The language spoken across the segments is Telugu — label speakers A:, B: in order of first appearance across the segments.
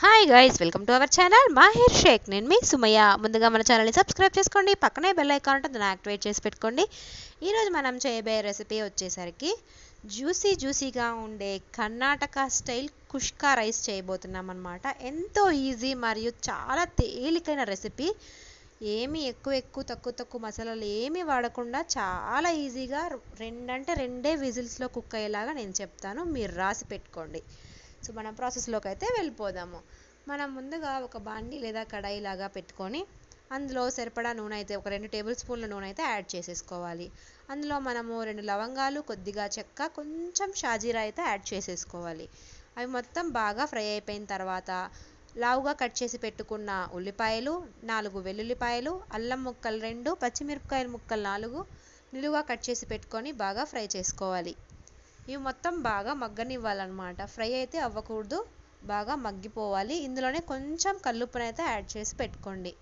A: Hi guys welcome to our channel Mahir Shaikh నేను మీ సుమయ్య. ముందుగా మన ఛానల్ని సబ్స్క్రైబ్ చేసుకోండి. పక్కనే బెల్ ఐకాన్ ఉంటుంది దాన్ని యాక్టివేట్ చేసి పెట్టుకోండి. ఈరోజు మనం చేయబోయే రెసిపీ వచ్చేసరికి జ్యూసీ జ్యూసీగా ఉండే కర్ణాటక స్టైల్ కుష్కా రైస్ చేయబోతున్నాం అనమాట ఎంతో ఈజీ మరియు చాలా తేలికైన రెసిపీ ఏమి ఎక్కువ ఎక్కువ తక్కువ తక్కువ మసాలాలు ఏమి వాడకుండా చాలా ఈజీగా రెండంటే రెండే విజిల్స్లో కుక్ అయ్యేలాగా నేను చెప్తాను. మీరు రాసి పెట్టుకోండి. సో మనం ప్రాసెస్లోకి అయితే వెళ్ళిపోదాము. మనం ముందుగా ఒక బాండి లేదా కడాయి లాగా పెట్టుకొని అందులో సరిపడా నూనె అయితే ఒక రెండు టేబుల్ స్పూన్ల నూనె అయితే యాడ్ చేసేసుకోవాలి. అందులో మనము రెండు లవంగాలు కొద్దిగా చెక్క కొంచెం షాజీరా అయితే యాడ్ చేసేసుకోవాలి. అవి మొత్తం బాగా ఫ్రై అయిపోయిన తర్వాత లావుగా కట్ చేసి పెట్టుకున్న ఉల్లిపాయలు నాలుగు వెల్లుల్లిపాయలు అల్లం ముక్కలు రెండు పచ్చిమిరపకాయల ముక్కలు నాలుగు నిలువుగా కట్ చేసి పెట్టుకొని బాగా ఫ్రై చేసుకోవాలి. ఇవి మొత్తం బాగా మగ్గనివ్వాలన్నమాట. ఫ్రై అయితే అవ్వకూడదు. బాగా మగ్గిపోవాలి. ఇందులోనే కొంచెం కల్లుప్పునైతే యాడ్ చేసి పెట్టుకోండి.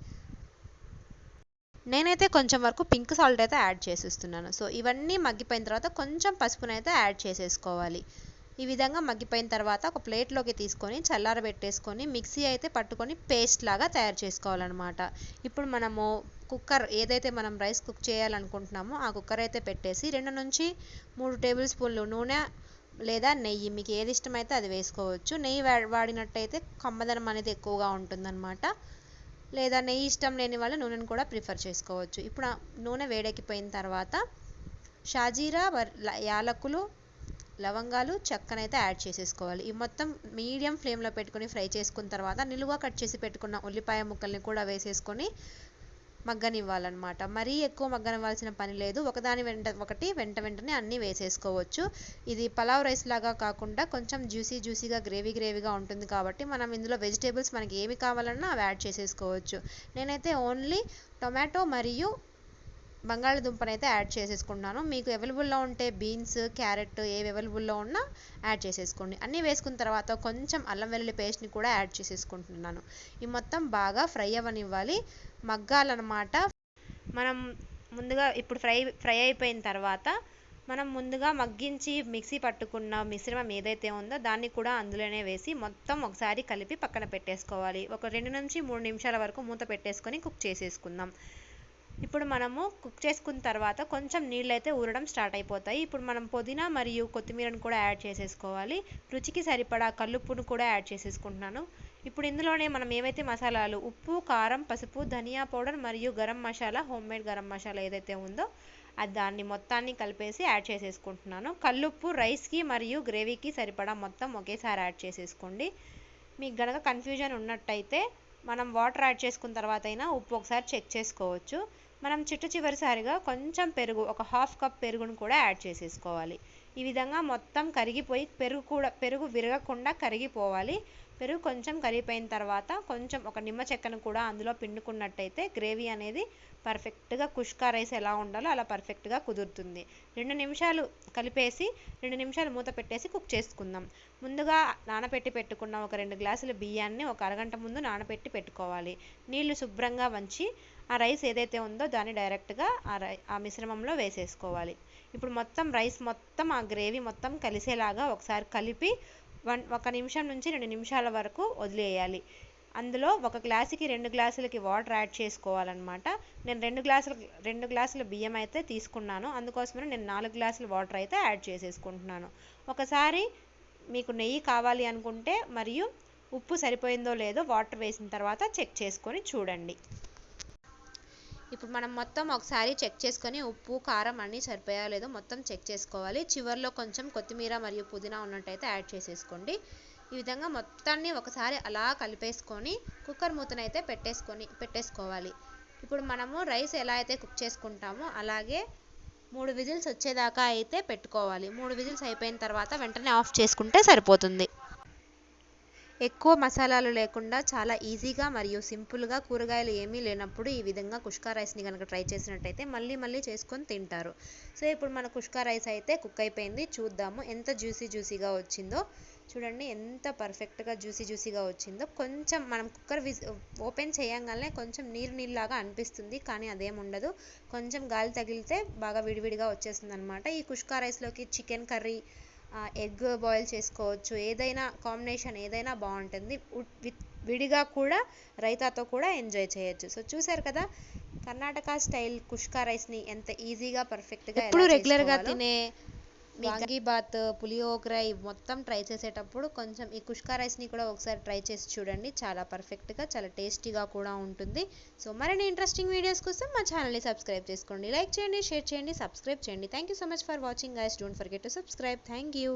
A: నేనైతే కొంచెం వరకు పింక్ సాల్ట్ అయితే యాడ్ చేసేస్తున్నాను. సో ఇవన్నీ మగ్గిపోయిన తర్వాత కొంచెం పసుపునైతే యాడ్ చేసేసుకోవాలి. ఈ విధంగా మగ్గిపోయిన తర్వాత ఒక ప్లేట్లోకి తీసుకొని చల్లారబెట్టేసుకొని మిక్సీ అయితే పట్టుకొని పేస్ట్ లాగా తయారు చేసుకోవాలన్నమాట. ఇప్పుడు మనము కుక్కర్ ఏదైతే మనం రైస్ కుక్ చేయాలనుకుంటున్నామో ఆ కుక్కర్ అయితే పెట్టేసి రెండు నుంచి మూడు టేబుల్ స్పూన్లు నూనె లేదా నెయ్యి మీకు ఏది ఇష్టమైతే అది వేసుకోవచ్చు. నెయ్యి వాడినట్టయితే కమ్మదనం అనేది ఎక్కువగా ఉంటుందన్నమాట. లేదా నెయ్యి ఇష్టం లేని వాళ్ళు నూనెను కూడా ప్రిఫర్ చేసుకోవచ్చు. ఇప్పుడు నూనె వేడెక్కిపోయిన తర్వాత షాజీరా యాలకులు లవంగాలు చెక్కనైతే యాడ్ చేసేసుకోవాలి. ఈ మొత్తం మీడియం ఫ్లేమ్లో పెట్టుకొని ఫ్రై చేసుకున్న తర్వాత నిలువ కట్ చేసి పెట్టుకున్న ఉల్లిపాయ ముక్కల్ని కూడా వేసేసుకొని మగ్గనివ్వాలన్నమాట. మరీ ఎక్కువ మగ్గనివ్వాల్సిన పని లేదు. ఒకదాని వెంట ఒకటి వెంట వెంటనే అన్నీ వేసేసుకోవచ్చు. ఇది పలావ్ రైస్ లాగా కాకుండా కొంచెం జ్యూసీ జ్యూసీగా గ్రేవీ గ్రేవీగా ఉంటుంది కాబట్టి మనం ఇందులో వెజిటేబుల్స్ మనకి ఏమి కావాలన్నా అవి యాడ్ చేసేసుకోవచ్చు. నేనైతే ఓన్లీ టొమాటో మరియు బంగాళదుంపనైతే యాడ్ చేసేసుకుంటున్నాను. మీకు అవైలబుల్లో ఉంటే బీన్స్ క్యారెట్ ఏవి అవైలబుల్లో ఉన్నా యాడ్ చేసేసుకోండి. అన్నీ వేసుకున్న తర్వాత కొంచెం అల్లం వెల్లుల్లి పేస్ట్ని కూడా యాడ్ చేసేసుకుంటున్నాను. ఈ మొత్తం బాగా ఫ్రై అవ్వనివ్వాలి. మగ్గాలన్నమాట. మనం ముందుగా ఇప్పుడు ఫ్రై ఫ్రై అయిపోయిన తర్వాత మనం ముందుగా మగ్గించి మిక్సీ పట్టుకున్న మిశ్రమం ఏదైతే ఉందో దాన్ని కూడా అందులోనే వేసి మొత్తం ఒకసారి కలిపి పక్కన పెట్టేసుకోవాలి. ఒక రెండు నుంచి మూడు నిమిషాల వరకు మూత పెట్టేసుకొని కుక్ చేసేసుకుందాం. ఇప్పుడు మనము కుక్ చేసుకున్న తర్వాత కొంచెం నీళ్ళు అయితే ఊరడం స్టార్ట్ అయిపోతాయి. ఇప్పుడు మనం పుదీనా మరియు కొత్తిమీరను కూడా యాడ్ చేసేసుకోవాలి. రుచికి సరిపడా కల్లుప్పును కూడా యాడ్ చేసేసుకుంటున్నాను. ఇప్పుడు ఇందులోనే మనం ఏవైతే మసాలాలు ఉప్పు కారం పసుపు ధనియా పౌడర్ మరియు గరం మసాలా హోమ్ మేడ్ గరం మసాలా ఏదైతే ఉందో అది దాన్ని మొత్తాన్ని కలిపేసి యాడ్ చేసేసుకుంటున్నాను. కల్లుప్పు రైస్కి మరియు గ్రేవీకి సరిపడా మొత్తం ఒకేసారి యాడ్ చేసేసుకోండి. మీకు గనక కన్ఫ్యూజన్ ఉన్నట్టయితే మనం వాటర్ యాడ్ చేసుకున్న తర్వాత అయినా ఉప్పు ఒకసారి చెక్ చేసుకోవచ్చు. మనం చిట్ట చివరిసారిగా కొంచెం పెరుగు ఒక హాఫ్ కప్ పెరుగును కూడా యాడ్ చేసేసుకోవాలి. ఈ విధంగా మొత్తం కరిగిపోయి పెరుగు కూడా పెరుగు విరగకుండా కరిగిపోవాలి. పెరుగు కొంచెం కరిగిపోయిన తర్వాత కొంచెం ఒక నిమ్మ చెక్కను కూడా అందులో పిండుకున్నట్టయితే గ్రేవీ అనేది పర్ఫెక్ట్గా కుష్కా రైస్ ఎలా ఉండాలో అలా పర్ఫెక్ట్గా కుదురుతుంది. రెండు నిమిషాలు కలిపేసి రెండు నిమిషాలు మూత పెట్టేసి కుక్ చేసుకుందాం. ముందుగా నానబెట్టి పెట్టుకున్న ఒక రెండు గ్లాసుల బియ్యాన్ని ఒక అరగంట ముందు నానబెట్టి పెట్టుకోవాలి. నీళ్ళు శుభ్రంగా వంచి ఆ రైస్ ఏదైతే ఉందో దాన్ని డైరెక్ట్గా ఆ రై ఆ మిశ్రమంలో వేసేసుకోవాలి. ఇప్పుడు మొత్తం రైస్ మొత్తం ఆ గ్రేవీ మొత్తం కలిసేలాగా ఒకసారి కలిపి వన్ ఒక నిమిషం నుంచి రెండు నిమిషాల వరకు వదిలేయాలి. అందులో ఒక గ్లాసుకి రెండు గ్లాసులకి వాటర్ యాడ్ చేసుకోవాలన్నమాట. నేను రెండు గ్లాసులు రెండు గ్లాసుల బియ్యం అయితే తీసుకున్నాను. అందుకోసమని నేను నాలుగు గ్లాసుల వాటర్ అయితే యాడ్ చేసేసుకుంటున్నాను. ఒకసారి మీకు నెయ్యి కావాలి అనుకుంటే మరియు ఉప్పు సరిపోయిందో లేదో వాటర్ వేసిన తర్వాత చెక్ చేసుకొని చూడండి. ఇప్పుడు మనం మొత్తం ఒకసారి చెక్ చేసుకొని ఉప్పు కారం అన్నీ సరిపోయా లేదో మొత్తం చెక్ చేసుకోవాలి. చివరిలో కొంచెం కొత్తిమీర మరియు పుదీనా ఉన్నట్టయితే యాడ్ చేసేసుకోండి. ఈ విధంగా మొత్తాన్ని ఒకసారి అలా కలిపేసుకొని కుక్కర్ మూతనైతే పెట్టేసుకొని పెట్టేసుకోవాలి. ఇప్పుడు మనము రైస్ ఎలా అయితే కుక్ చేసుకుంటామో అలాగే మూడు విజిల్స్ వచ్చేదాకా అయితే పెట్టుకోవాలి. మూడు విజిల్స్ అయిపోయిన తర్వాత వెంటనే ఆఫ్ చేసుకుంటే సరిపోతుంది. ఎక్కువ మసాలాలు లేకుండా చాలా ఈజీగా మరియు సింపుల్గా కూరగాయలు ఏమీ లేనప్పుడు ఈ విధంగా కుష్కా రైస్ని కనుక ట్రై చేసినట్టయితే మళ్ళీ మళ్ళీ చేసుకొని తింటారు. సో ఇప్పుడు మన కుష్కా రైస్ అయితే కుక్ అయిపోయింది. చూద్దాము ఎంత జ్యూసీ జ్యూసీగా వచ్చిందో. చూడండి ఎంత పర్ఫెక్ట్గా జ్యూసీ జ్యూసీగా వచ్చిందో. కొంచెం మనం కుక్కర్ విజ్ ఓపెన్ చేయంగానే కొంచెం నీరు నీళ్ళలాగా అనిపిస్తుంది కానీ అదేం ఉండదు. కొంచెం గాలి తగిలితే బాగా విడివిడిగా వచ్చేస్తుంది అనమాట ఈ కుష్కా రైస్లోకి చికెన్ కర్రీ ఎగ్ బాయిల్ చేసుకోవచ్చు ఏదైనా కాంబినేషన్ ఏదైనా బాగుంటుంది. విత్ విడిగా కూడా రైతాతో కూడా ఎంజాయ్ చేయొచ్చు. సో చూసారు కదా కర్ణాటక స్టైల్ కుష్కా రైస్ని ఎంత ఈజీగా పర్ఫెక్ట్గా
B: ఎప్పుడు రెగ్యులర్గా
A: తినే వాంగీబాత్ పులియోగర ఇవి మొత్తం ట్రై చేసేటప్పుడు కొంచెం ఈ కుష్కా రైస్ని కూడా ఒకసారి ట్రై చేసి చూడండి. చాలా పర్ఫెక్ట్గా చాలా టేస్టీగా కూడా ఉంటుంది. సో మరిన్ని ఇంట్రెస్టింగ్ వీడియోస్ కోసం మా ఛానల్ని సబ్స్క్రైబ్ చేసుకోండి. లైక్ చేయండి షేర్ చేయండి సబ్స్క్రైబ్ చేయండి. Thank you so much for watching guys don't forget to subscribe thank you